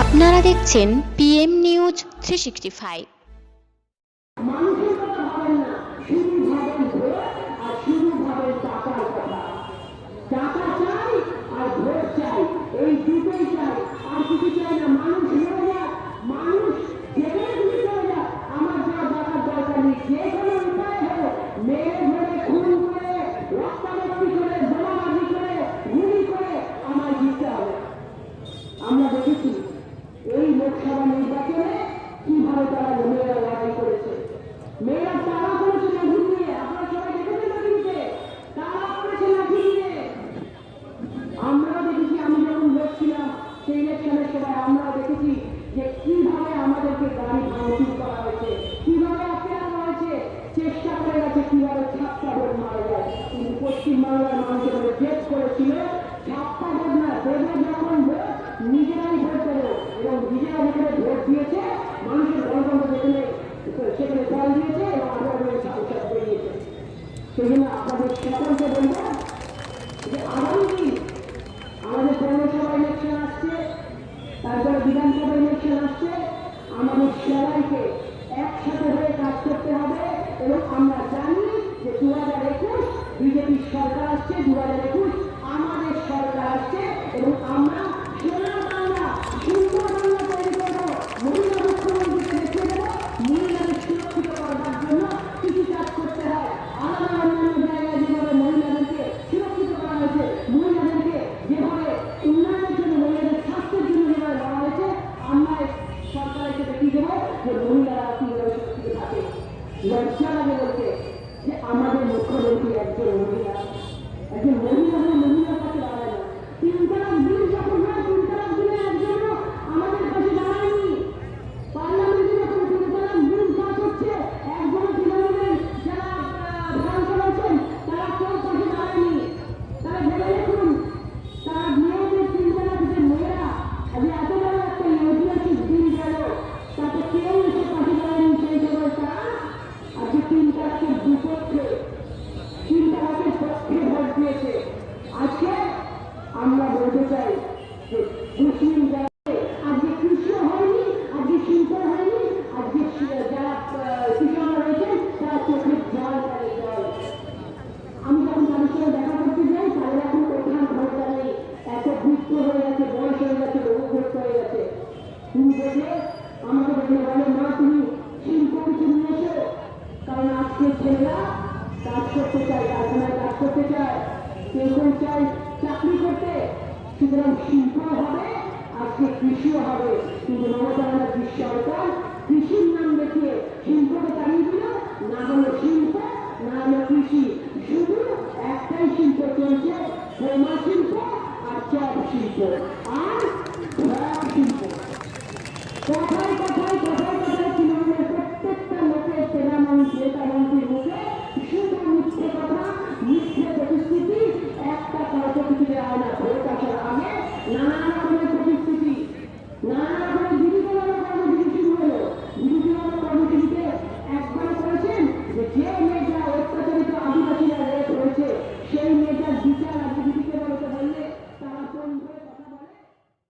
আপনারা দেখছেন PM news three sixty five মানুষের কথা ভাবেন না শুধু ভাবেন ভোট আর শুধু ভাবেন টাকার কথা টাকা চাই আর ভোট চাই এই দুটোই চাই আর কিছু চাই না মানুষ মরে যাক মানুষ যেখানে তুমি চলে যাক আমার যা দেখার দরকার নেই যে কোনো উপায় হোক মেরে ধরে খুন করে রক্তারক্তি করে বোমাবাজি করে গুলি করে আমার জিততে হবে আমরা দেখেছি এই লোকসভা নির্বাচনে কীভাবে তারা মেয়েরা লড়াই করেছে? মেয়েরা তারা করেছে আপনারা করা হয়েছে, কীভাবে করে গেছে কীভাবে মারা যায়। কিন্তু পশ্চিমবাংলার মানুষ এখানে জেদ করেছিল ছাপ্পা ভোট না দেবে যখন ভোট নিজেরাই ভোট দেবো এবং নিজেরা যেখানে ভোট দিয়েছে মানুষের গণতন্ত্র যেখানে সেখানে ফল দিয়েছে এবং আমরা সাংসদ বেরিয়েছে সেই জন্য আপনাদের সকলকে বলব যে আগামী দিন আমাদের পৌরসভা ইলেকশন আসছে তারপরে বিধানসভা ইলেকশন আসছে আমাদের সবাইকে একসাথে হয়ে কাজ করতে হবে এবং আমরা জানি যে দু হাজার একুশ বিজেপির সরকার আসছে দু হাজার একুশ। আমাদের সরকার আসছে এবং আমরা সোনার বাংলা সুন্দর বাংলা তৈরি করব মহিলা মুখ্যমন্ত্রীকে দেখিয়ে দেবো মহিলাদের সুরক্ষিত করবার জন্য কিছু কাজ করতে হয় আলাদা অন্যান্য জায়গায় যেভাবে মহিলাদেরকে সুরক্ষিত করা হয়েছে মহিলাদেরকে যেভাবে উন্নয়নের জন্য মহিলাদের স্বাস্থ্যের জন্য যেভাবে বলা হয়েছে আমরা সরকারকে দেখিয়ে দেবো যে মহিলারা কীভাবে সুরক্ষিত থাকে লজ্জা লাগে বলতে যে আমাদের মুখ্যমন্ত্রী একজন মহিলা একজন মহিলা হয়ে কেউ চাকরি করতে। সুতরাং শিল্প হবে, আজকে কৃষিও হবে। কিন্তু মমতা ব্যানার্জির সরকার কৃষির নাম দেখিয়ে শিল্পকে তাড়িয়ে দিল। না হলো শিল্প, না হলো কৃষি। শুধু একটাই শিল্প চলছে বোমা শিল্প আর চপ শিল্প। আর